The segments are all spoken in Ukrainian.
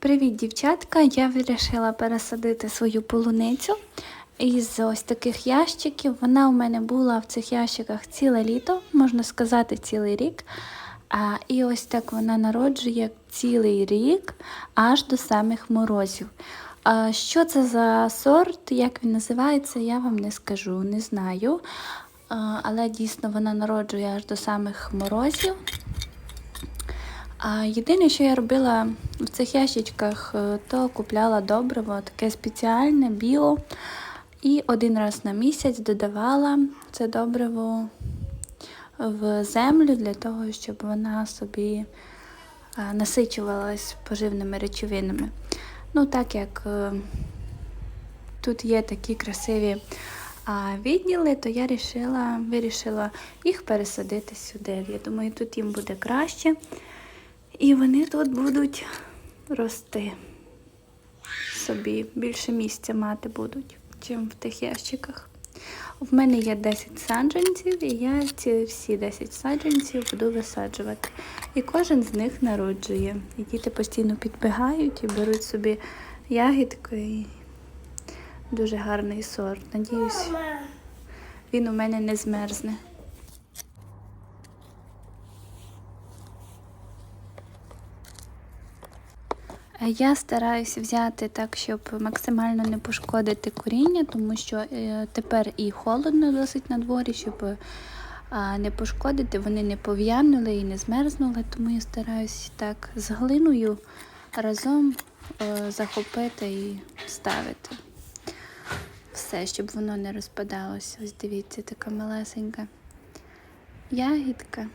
Привіт, дівчатка! Я вирішила пересадити свою полуницю із ось таких ящиків. Вона у мене була в цих ящиках ціле літо, можна сказати, цілий рік. А, і ось так вона народжує цілий рік аж до самих морозів. А, що це за сорт, як він називається, я вам не скажу, не знаю. А, але дійсно вона народжує аж до самих морозів. А єдине, що я робила в цих ящичках, е, то купляла добриво, таке спеціальне, біо. І один раз на місяць додавала це добриво в землю для того, щоб вона собі е, насичувалась поживними речовинами. Ну, так як е, тут є такі красиві відділи, то я рішила, вирішила їх пересадити сюди. Я думаю, тут їм буде краще. І вони тут будуть рости собі, більше місця мати будуть, чим в тих ящиках. В мене є 10 саджанців, і я ці всі 10 саджанців буду висаджувати. І кожен з них народжує. І діти постійно підбігають і беруть собі ягідку. І дуже гарний сорт. Надіюсь, він у мене не змерзне. Я стараюся взяти так, щоб максимально не пошкодити коріння, тому що е, тепер і холодно досить на дворі, щоб е, не пошкодити, вони не пов'янули і не змерзнули, тому я стараюся так з глиною разом е, захопити і ставити все, щоб воно не розпадалося. Ось дивіться, така малесенька ягідка,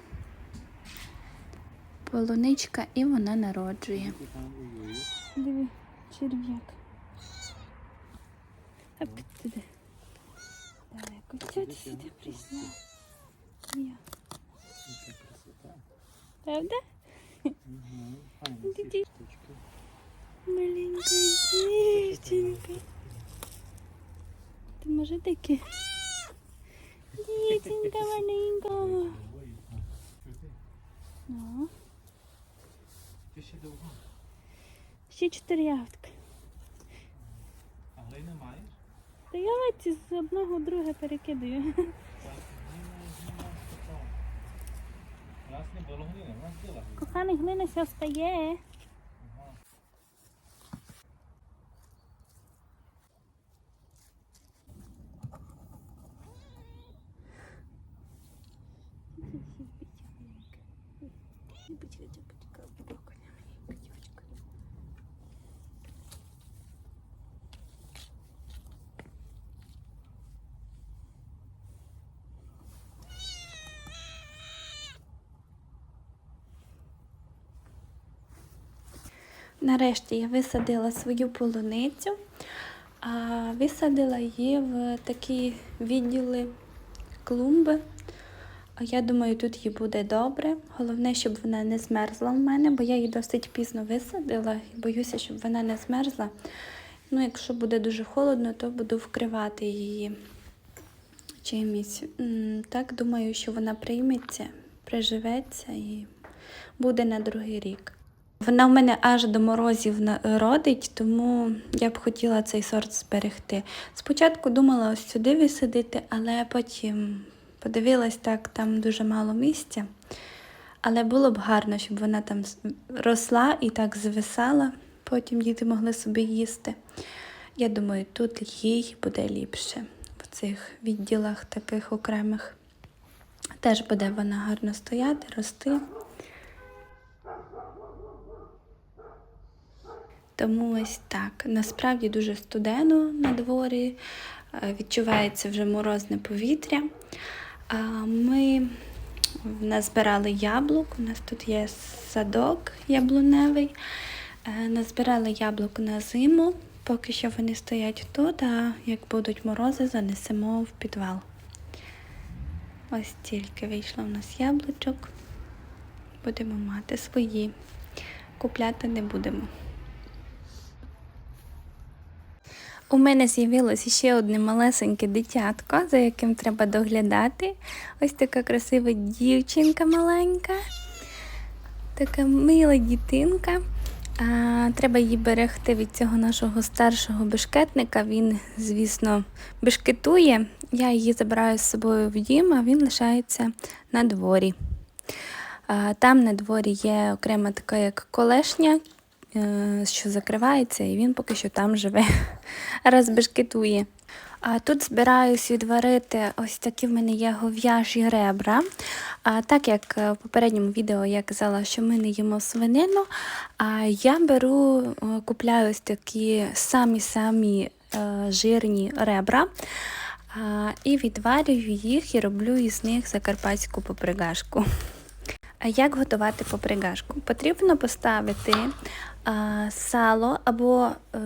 полуничка, і вона народжує. Диви, черв'як. Оп, туди. Далеко. Ти сюди прийшла? Я. Правда? Ді- Маленька дівчинка. Ти може таке? Дівчинка маленька. Ну, Ти ще довго. Ще чотири ягодки. А глини маєш? Та я ці з одного друге перекидаю. Коханий глина, глина, що У нас не було глини, у нас була глина. Коханий глина ся встає. Ага. Нарешті я висадила свою полуницю, а висадила її в такі відділи клумби. Я думаю, тут їй буде добре. Головне, щоб вона не змерзла в мене, бо я її досить пізно висадила і боюся, щоб вона не змерзла. Ну, якщо буде дуже холодно, то буду вкривати її чимось. Так, думаю, що вона прийметься, приживеться і буде на другий рік. Вона в мене аж до морозів родить, тому я б хотіла цей сорт зберегти. Спочатку думала ось сюди висадити, але потім подивилась так, там дуже мало місця. Але було б гарно, щоб вона там росла і так звисала, потім діти могли собі їсти. Я думаю, тут їй буде ліпше в цих відділах таких окремих. Теж буде вона гарно стояти, рости. Тому ось так. Насправді дуже студено на дворі, е, відчувається вже морозне повітря. Ми назбирали яблук, у нас тут є садок яблуневий. Е, Назбирали яблук на зиму, поки що вони стоять тут, а як будуть морози, занесемо в підвал. Ось тільки вийшло у нас яблучок. Будемо мати свої. Купляти не будемо. У мене з'явилося ще одне малесеньке дитятко, за яким треба доглядати. Ось така красива дівчинка маленька, така мила дітинка. А, треба її берегти від цього нашого старшого бешкетника. Він, звісно, бешкетує. Я її забираю з собою в дім, а він лишається на дворі. Там на дворі є окрема така як колешня, що закривається, і він поки що там живе, розбешкетує. А тут збираюсь відварити ось такі в мене є гов'яжі ребра. А так як е, в попередньому відео я казала, що ми не їмо свинину, а я беру, е, купляю ось такі самі-самі е, жирні ребра. І відварюю їх і роблю із них закарпатську попригашку. А як готувати попригашку? Потрібно поставити сало або е,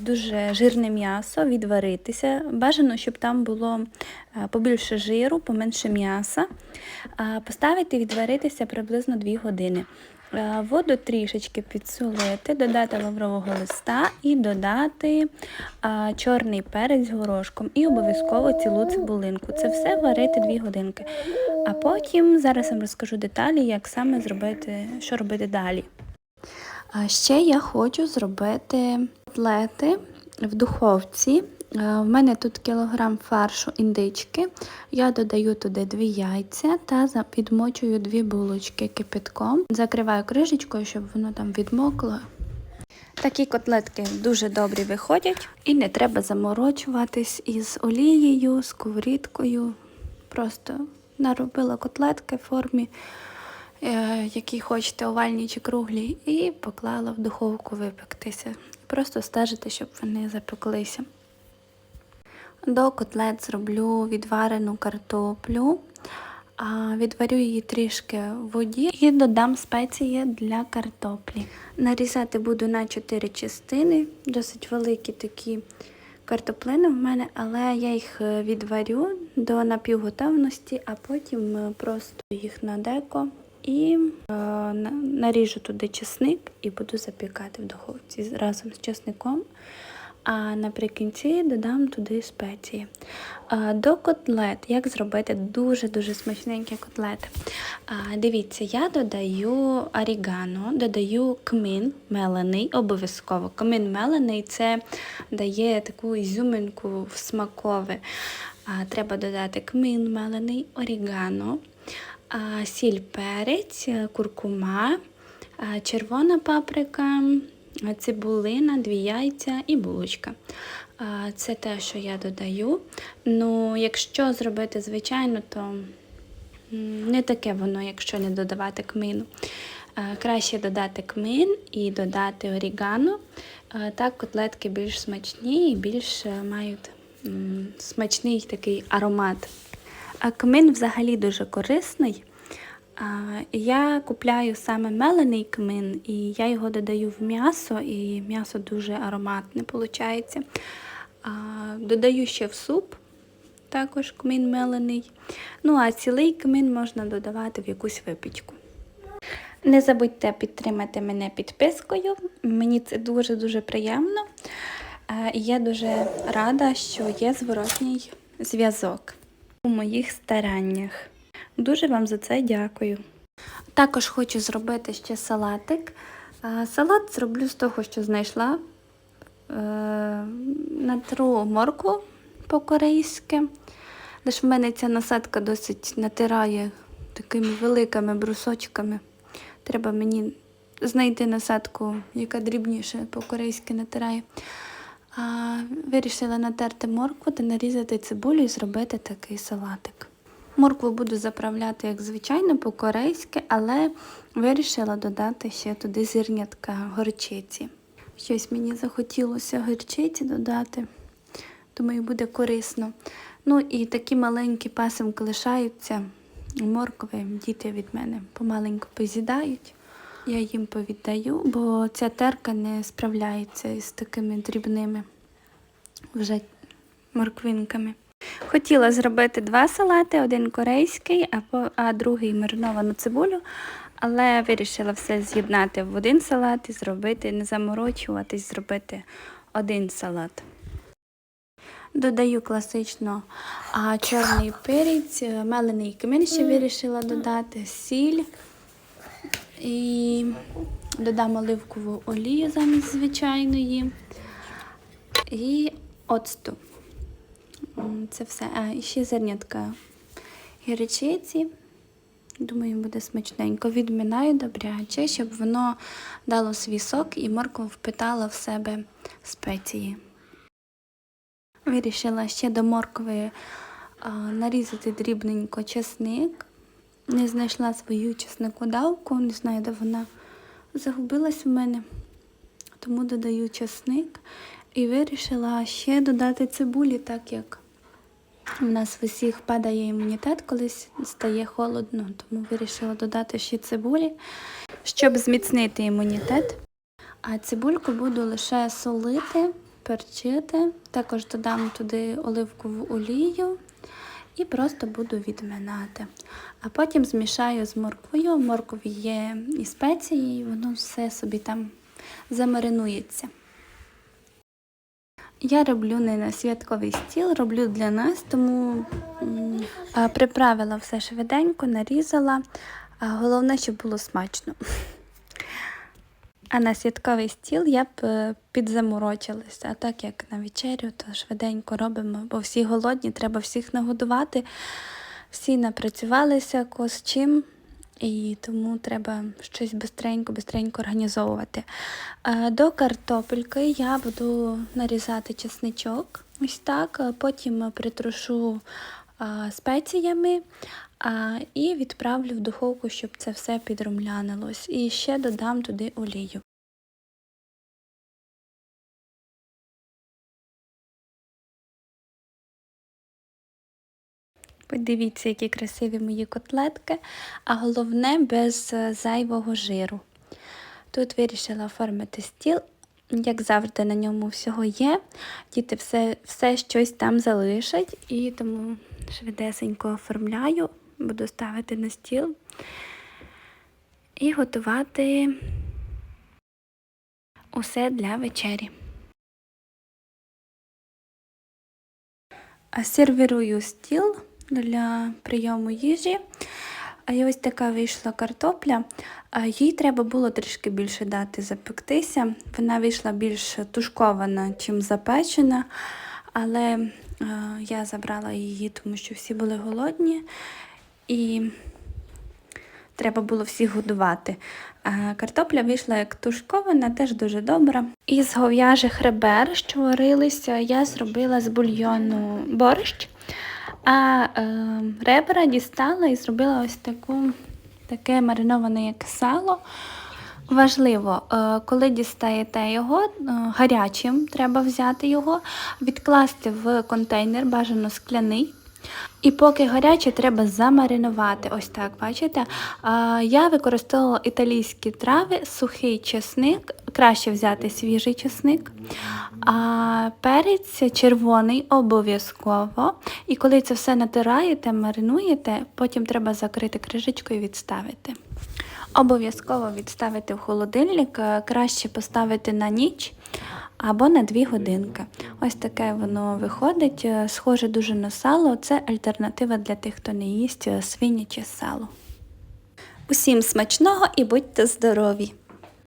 дуже жирне м'ясо, відваритися. Бажано, щоб там було е, побільше жиру, поменше м'яса. Поставити відваритися приблизно 2 години. Е, Воду трішечки підсолити, додати лаврового листа і додати а, чорний перець з горошком і обов'язково цілу цибулинку. Це все варити 2 годинки. А потім зараз вам розкажу деталі, як саме зробити, що робити далі. А ще я хочу зробити котлети в духовці. Е, В мене тут кілограм фаршу індички. Я додаю туди дві яйця та підмочую дві булочки кипятком. Закриваю кришечкою, щоб воно там відмокло. Такі котлетки дуже добрі виходять, і не треба заморочуватись із олією, сковорідкою. Просто наробила котлетки в формі, які хочете, овальні чи круглі, і поклала в духовку випектися. Просто стежити, щоб вони запеклися. До котлет зроблю відварену картоплю, відварю її трішки в воді і додам спеції для картоплі. Нарізати буду на 4 частини, досить великі такі картоплини в мене, але я їх е, відварю до напівготовності, а потім е, просто їх на деко і е, наріжу туди чесник і буду запікати в духовці разом з чесником. А наприкінці додам туди спеції. До котлет, як зробити дуже-дуже смачненькі котлети. Дивіться, я додаю орігано, додаю кмин мелений, обов'язково. Кмин мелений це дає таку ізюминку в смакове. Треба додати кмин мелений, орігано, сіль перець, куркума, червона паприка цибулина, дві яйця і булочка. Це те, що я додаю. Ну, якщо зробити звичайно, то не таке воно, якщо не додавати кмину. Краще додати кмин і додати орігано. Так котлетки більш смачні і більш е, мають смачний такий аромат. А кмин взагалі дуже корисний. Я купляю саме мелений кмин, і я його додаю в м'ясо, і м'ясо дуже ароматне виходить. Додаю ще в суп, також кмин мелений. Ну а цілий кмин можна додавати в якусь випічку. Не забудьте підтримати мене підпискою. Мені це дуже-дуже приємно. Я дуже рада, що є зворотній зв'язок у моїх стараннях. Дуже вам за це дякую. Також хочу зробити ще салатик. Салат зроблю з того, що знайшла. Е, Натру морку по-корейськи. Лише в мене ця насадка досить натирає такими великими брусочками. Треба мені знайти насадку, яка дрібніше по-корейськи натирає. Вирішила натерти моркву та нарізати цибулю і зробити такий салатик. Моркву буду заправляти, як звичайно, по-корейськи, але вирішила додати ще туди зірнятка горчиці. Щось мені захотілося горчиці додати, думаю, буде корисно. Ну і такі маленькі пасимки лишаються. Моркви діти від мене помаленьку позідають. Я їм повіддаю, бо ця терка не справляється із такими дрібними вже морквинками. Хотіла зробити два салати: один корейський, а, другий мариновану цибулю. Але вирішила все з'єднати в один салат і зробити, не заморочуватись, зробити один салат. Додаю класично а, чорний перець, е, мелений кмин ще вирішила додати, сіль і Додам оливкову олію замість звичайної. І оцту. Це все. А, і ще зернятка гірчиці. Думаю, буде смачненько. Відмінаю добряче, щоб воно дало свій сок і морква впитала в себе спеції. Вирішила ще до моркви а, нарізати дрібненько чесник. Не знайшла свою чесникодавку, не знаю, де вона загубилась в мене. Тому додаю чесник і вирішила ще додати цибулі, так як у нас в усіх падає імунітет, коли стає холодно, тому вирішила додати ще цибулі, щоб зміцнити імунітет. А цибульку буду лише солити, перчити. Також додам туди оливкову олію і просто буду відминати. А потім змішаю з морквою. В моркові є і спеції, воно все собі там замаринується. Я роблю не на святковий стіл, роблю для нас, тому приправила все швиденько, нарізала. Головне, щоб було смачно. А на святковий стіл я б е, підзаморочилася. А так як на вечерю, то швиденько робимо, бо всі голодні, треба всіх нагодувати. Всі напрацювалися ко з чим, і тому треба щось бистренько, бистренько організовувати. Е, До картопельки я буду нарізати чесничок, ось так, потім притрушу спеціями і відправлю в духовку, щоб це все підрумлянилось. І ще додам туди олію. Подивіться, які красиві мої котлетки, а головне без е, зайвого жиру. Тут вирішила оформити стіл. Як завжди, на ньому всього є. Діти все, все щось там залишать, і тому швидесенько оформляю, буду ставити на стіл і готувати усе для вечері. Сервірую стіл для прийому їжі. А і ось така вийшла картопля. Їй треба було трішки більше дати запектися. Вона вийшла більш тушкована, чим запечена. Але е, я забрала її, тому що всі були голодні і треба було всіх годувати. Картопля вийшла як тушкована, теж дуже добра. Із гов'яжих ребер, що варилися, я зробила з бульйону борщ. А е, ребра дістала і зробила ось таку, таке мариноване як сало. Важливо, е, коли дістаєте його, е, гарячим треба взяти його, відкласти в контейнер, бажано скляний. І поки гаряче, треба замаринувати. Ось так, бачите? Я використовувала італійські трави, сухий чесник, краще взяти свіжий чесник, а перець червоний обов'язково. І коли це все натираєте, маринуєте, потім треба закрити кришечкою і відставити. Обов'язково відставити в холодильник, е, краще поставити на ніч або на 2 годинки. Ось таке воно виходить. е, Схоже дуже на сало. Це альтернатива для тих, хто не їсть е, свиняче сало. Усім смачного і будьте здорові!